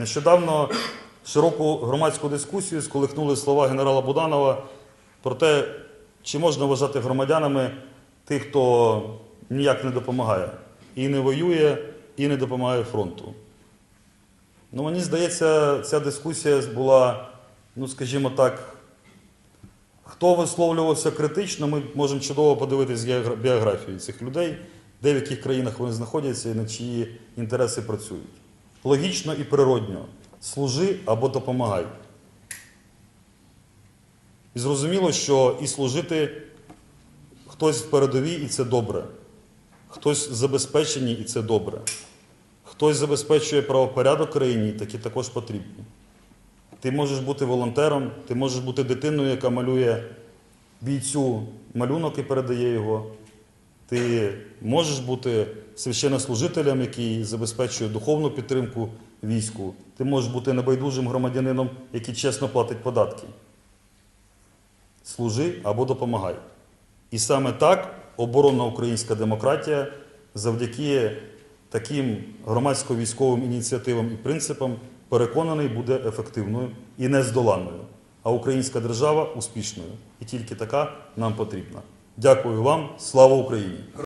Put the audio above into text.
Нещодавно широку громадську дискусію сколихнули слова генерала Буданова про те, чи можна вважати громадянами тих, хто ніяк не допомагає, і не воює, і не допомагає фронту. Ну, мені здається, ця дискусія була, ну скажімо так, хто висловлювався критично, ми можемо чудово подивитись геогра- біографії цих людей, де в яких країнах вони знаходяться і на чиї інтереси працюють. Логічно і природньо. Служи або допомагай. І зрозуміло, що і служити хтось в передовій, і це добре. Хтось забезпечені, і це добре. Хтось забезпечує правопорядок країні, такі також потрібні. Ти можеш бути волонтером, ти можеш бути дитиною, яка малює бійцю малюнок і передає його. Ти можеш бути священнослужителем, який забезпечує духовну підтримку війську. Ти можеш бути небайдужим громадянином, який чесно платить податки. Служи або допомагай. І саме так оборонна українська демократія завдяки таким громадсько-військовим ініціативам і принципам переконаний буде ефективною і нездоланною, а українська держава успішною. І тільки така нам потрібна. Дякую вам, слава Україні!